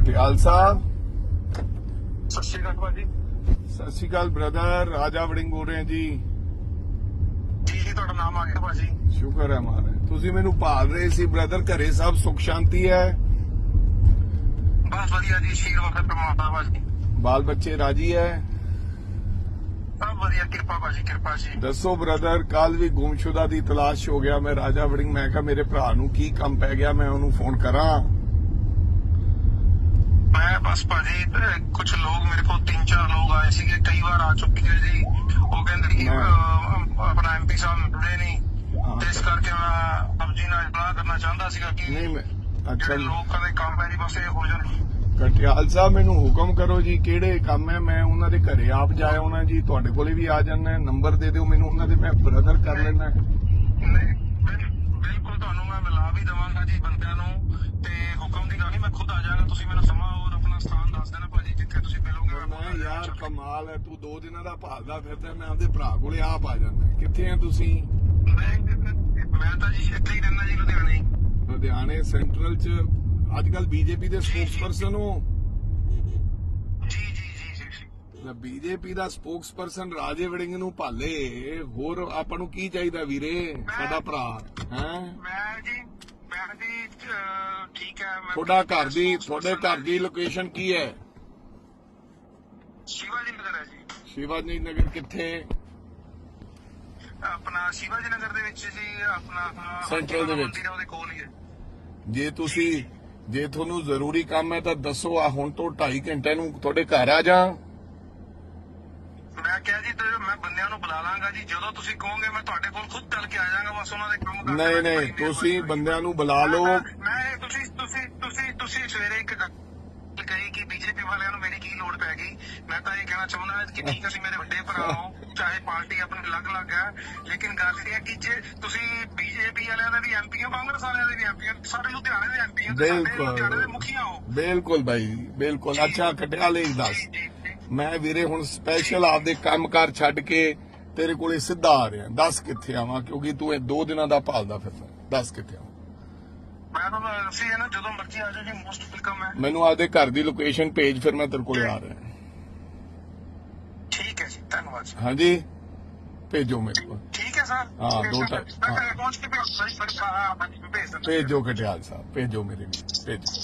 ਕਟਿਆਲ ਸਾਹਿਬ। ਸਤਿ ਸ਼੍ਰੀ ਅਕਾਲ ਭਾਜੀ। ਸਤਿ ਸ਼੍ਰੀ ਅਕਾਲ ਬ੍ਰਦਰ ਰਾਜਾ ਵੜਿੰਗ ਬੋਲ ਰਹੇ ਹਾਂ ਜੀ। ਜੀ ਜੀ ਤੁਹਾਡਾ ਨਾਮ ਆ ਗਿਆ ਭਾਜੀ। ਸ਼ੁਕਰ ਹੈ ਮਹਾਰਾਜ। ਤੁਸੀਂ ਮੈਨੂੰ ਭਾਲ ਰਹੇ ਸੀ ਬ੍ਰਦਰ ਘਰੇ ਸਭ ਸੁਖ ਸ਼ਾਂਤੀ ਹੈ? ਬਸ ਵਧੀਆ ਜੀ ਆਸ਼ੀਰਵਾਦ ਹੈ ਪ੍ਰਮਾਤਮਾ ਭਾਜੀ। ਬਾਲ ਬੱਚੇ ਰਾਜੀ ਹੈ? ਸਭ ਵਧੀਆ ਕਿਰਪਾ ਭਾਜੀ ਕਿਰਪਾ ਜੀ। ਦੱਸੋ ਬ੍ਰਦਰ ਕੱਲ ਵੀ ਗੁੰਮਸ਼ੁਦਾ ਦੀ ਤਲਾਸ਼ ਹੋ ਗਿਆ ਮੈਂ ਰਾਜਾ ਵੜਿੰਗ ਮੈਂ ਕਿਹਾ ਮੇਰੇ ਭਰਾ ਨੂੰ ਕੀ ਕੰਮ ਪੈ ਗਿਆ ਮੈਂ ਉਹਨੂੰ ਫੋਨ ਕਰਾਂ। ਬਸ ਭਾਜੀ ਕੁਝ ਲੋਕ ਮੇਰੇ ਕੋਲ ਤਿੰਨ ਚਾਰ ਲੋਕ ਆਏ ਸੀਗੇ ਕਈ ਵਾਰ ਆ ਚੁੱਕੇ ਹੈ ਜੀ। ਉਹ ਕਹਿੰਦੇ ਕਿ ਆਪਣਾ ਐਮਪੀ ਸਾਹਿਬ ਮਿਲੇ ਨਹੀਂ। ਤੇ ਇਸ ਕਰਕੇ ਮੈਂ ਆਪ ਜੀ ਨਾਲ ਇਤਲਾਹ ਕਰਨਾ ਚਾਹੁੰਦਾ ਸੀਗਾ ਕਿ ਨਹੀਂ ਮੈਂ ਅੱਛਾ ਲੋਕਾਂ ਦੇ ਕੰਮ ਜੀ ਬਸ ਇਹ ਹੋ ਜਾਣ। ਕਟਿਆਲ ਸਾਹਿਬ ਮੈਨੂੰ ਹੁਕਮ ਕਰੋ ਜੀ ਕਿਹੜੇ ਕੰਮ ਹੈ? ਮੈਂ ਉਹਨਾਂ ਦੇ ਘਰੇ ਆਪ ਜਾਇਆ ਉਹਨਾਂ ਜੀ ਤੁਹਾਡੇ ਕੋਲੇ ਵੀ ਆ ਜਾਣਾ ਨੰਬਰ ਦੇ ਦਿਓ ਮੈਨੂੰ ਉਹਨਾਂ ਦੇ ਮੈਂ ਬ੍ਰਦਰ ਕਰ ਲੈਣਾ ਬਿਲਕੁਲ ਤੁਹਾਨੂੰ ਮੈਂ ਮਿਲਾ ਵੀ ਦਵਾਂਗਾ ਜੀ ਬੰਦਿਆਂ ਨੂੰ ਤੇ ਹੁਕਮ ਦੀ ਗੱਲ ਨਹੀਂ ਮੈਂ ਖੁਦ ਆ ਜਾਵਾਂਗਾ ਤੁਸੀਂ ਮੈਨੂੰ ਸਮਾਂ ਔਰ ਆਪਣਾ ਸਥਾਨ ਦੱਸ ਦੇਣਾ ਭਾਜੀ ਜਿੱਥੇ ਤੁਸੀਂ ਮਿਲੋਗੇ ਮੈਂ ਯਾਰ ਕਮਾਲ ਹੈ ਤੂੰ ਦੋ ਦਿਨਾਂ ਦਾ ਭਾਲਦਾ ਫਿਰਦਾ ਮੈਂ ਆਪਦੇ ਭਰਾ ਕੋਲੇ ਆਪ ਆ ਜਾਣਾ ਕਿੱਥੇ ਆ ਤੁਸੀਂ? ਮੈਂ ਤਾਂ ਜੀ ਇੱਥੇ ਹੀ ਰਹਿਣਾ ਜੀ ਲੁਧਿਆਣੇ। ਲੁਧਿਆਣੇ ਸੈਂਟਰਲ ਚ ਅੱਜ ਕੱਲ ਬੀਜੇਪੀ ਦੇ ਸਪੋਕਸਪਰਸਨ ਹੋ। ਜੀ ਜੀ ਜੀ ਜੀ ਬੀਜੇਪੀ ਦਾ ਸਪੋਕਸਪਰਸਨ ਰਾਜੇ ਵੜਿੰਗ ਨੂੰ ਭਾਲੇ। ਹੋਰ ਆਪਾਂ ਨੂੰ ਕੀ ਚਾਹੀਦਾ ਵੀਰੇ? ਸਾਡਾ ਭਰਾ ਹੈ? ਮੈਂ ਜੀ ਮੈਂ ਜੀ ਠੀਕ ਹੈ ਮੈਂ ਤੁਹਾਡਾ ਘਰ ਦੀ ਤੁਹਾਡੇ ਘਰ ਦੀ ਲੋਕੇਸ਼ਨ ਕੀ ਹੈ ਸ਼ਿਵਾਜੀ ਨਗਰ ਹੈ ਜੀ ਸ਼ਿਵਾਜੀ ਨਗਰ ਕਿੱਥੇ? ਆਪਣਾ ਸ਼ਿਵਾਜੀ ਨਗਰ ਦੇ ਵਿੱਚ ਜੀ ਆਪਣਾ Central ਦੇ ਵਿੱਚ। ਮੰਦਿਰ ਹੈ, ਉਹਦੇ ਕੋਲ ਹੀ ਹੈ। ਜੇ ਤੁਸੀਂ ਜੇ ਤੁਹਾਨੂੰ ਜ਼ਰੂਰੀ ਕੰਮ ਹੈ ਤਾਂ ਦੱਸੋ ਆ ਹੁਣ ਤੋਂ 2.5 ਘੰਟੇ ਨੂੰ ਤੁਹਾਡੇ ਘਰ ਆ ਜਾ? ਮੈਂ ਕਿਹਾ ਜੀ ਤੇ ਮੈਂ ਬੰਦਿਆਂ ਨੂੰ ਬੁਲਾ ਲਾਂਗਾ ਜੀ ਜਦੋਂ ਤੁਸੀਂ ਕਹੋਗੇ ਮੈਂ ਤੁਹਾਡੇ ਕੋਲ ਖੁਦ ਚੱਲ ਕੇ ਆ ਜਾਵਾਂਗਾ ਬਸ ਉਹਨਾਂ ਦੇ ਕੰਮ ਕਰ ਨਹੀਂ ਨਹੀਂ ਤੁਸੀਂ ਬੰਦਿਆਂ ਨੂੰ ਬੁਲਾ ਲਓ। ਮੈਂ ਤੁਸੀਂ ਤੁਸੀਂ ਤੁਸੀਂ ਤੁਸੀਂ ਸਵੇਰੇ ਇੱਕ ਕਹੀ ਕਿ ਬੀਜੇਪੀ ਵਾਲਿਆਂ ਨੂੰ ਮੇਰੀ ਕੀ ਲੋੜ ਪੈ ਗਈ? ਮੈਂ ਤਾਂ ਇਹ ਕਹਿਣਾ ਚਾਹੁੰਦਾ ਕਿ ਠੀਕ ਹੈ ਤੁਸੀਂ ਮੇਰੇ ਵੱਡੇ ਭਰਾ ਹੋ ਚਾਹੇ ਪਾਰਟੀ ਆਪਣੀ ਅਲੱਗ-ਅਲੱਗ ਹੈ ਲੇਕਿਨ ਗੱਲ ਇਹ ਹੈ ਕਿ ਜੇ ਤੁਸੀਂ ਬੀਜੇਪੀ ਵਾਲਿਆਂ ਦੇ ਵੀ ਐਮਪੀ ਹੋ ਕਾਂਗਰਸ ਵਾਲਿਆਂ ਦੇ ਵੀ ਐਮਪੀ ਹੋ ਸਾਡੇ ਲੁਧਿਆਣੇ ਦੇ ਐਮਪੀ ਹੋ ਤੇ ਸਾਡੇ ਬਿਲਕੁਲ। ਲੁਧਿਆਣੇ ਦੇ ਮੁਖੀਆ ਹੋ। ਬਿਲਕੁਲ ਭਾਈ ਬਿਲਕੁਲ। ਅੱਛਾ ਕਟਿਆਲੇ ਹੀ ਦੱਸ। ਮੈਂ ਵੀਰੇ ਹੁਣ ਸਪੈਸ਼ਲ ਆਪਦੇ ਕੰਮਕਾਰ ਛੱਡ ਕੇ ਤੇਰੇ ਕੋਲੇ ਸਿੱਧਾ ਆ ਰਿਹਾ। ਦੱਸ ਕਿੱਥੇ ਆਵਾਂ ਕਿਉਂਕਿ ਤੂੰ ਇਹ ਦੋ ਦਿਨਾਂ ਦਾ ਭਾਲਦਾ ਫਿਰਦਾ। ਦੱਸ ਕਿੱਥੇ ਆਵਾਂ? ਮੈਂ ਤੁਹਾਨੂੰ ਦੱਸੀ ਹੈ ਨਾ ਜਦੋਂ ਮਰਜ਼ੀ ਆ ਜਾਓ ਜੀ ਮੋਸਟ ਵੈਲਕਮ ਹੈ। ਮੈਨੂੰ ਆਪਦੇ ਘਰ ਦੀ ਲੋਕੇਸ਼ਨ ਭੇਜ ਫਿਰ ਮੈਂ ਤੇਰੇ ਕੋਲੇ ਆ ਰਿਹਾ। ਠੀਕ ਹੈ ਜੀ ਧੰਨਵਾਦ ਜੀ। ਹਾਂਜੀ? ਭੇਜੋ ਮੇਰੇ ਕੋਲ। ਠੀਕ ਹੈ ਸਰ। ਹਾਂ, ਦੋ ਟਾਈਮ, ਹਾਂ। ਪਹੁੰਚ ਕੇ ਭੇਜ ਭੇਜ ਦਿੰਦਾ। ਭੇਜੋ ਕਟਿਆਲ ਸਾਹਿਬ ਭੇਜੋ ਮੇਰੇ ਲਈ ਭੇਜੋ।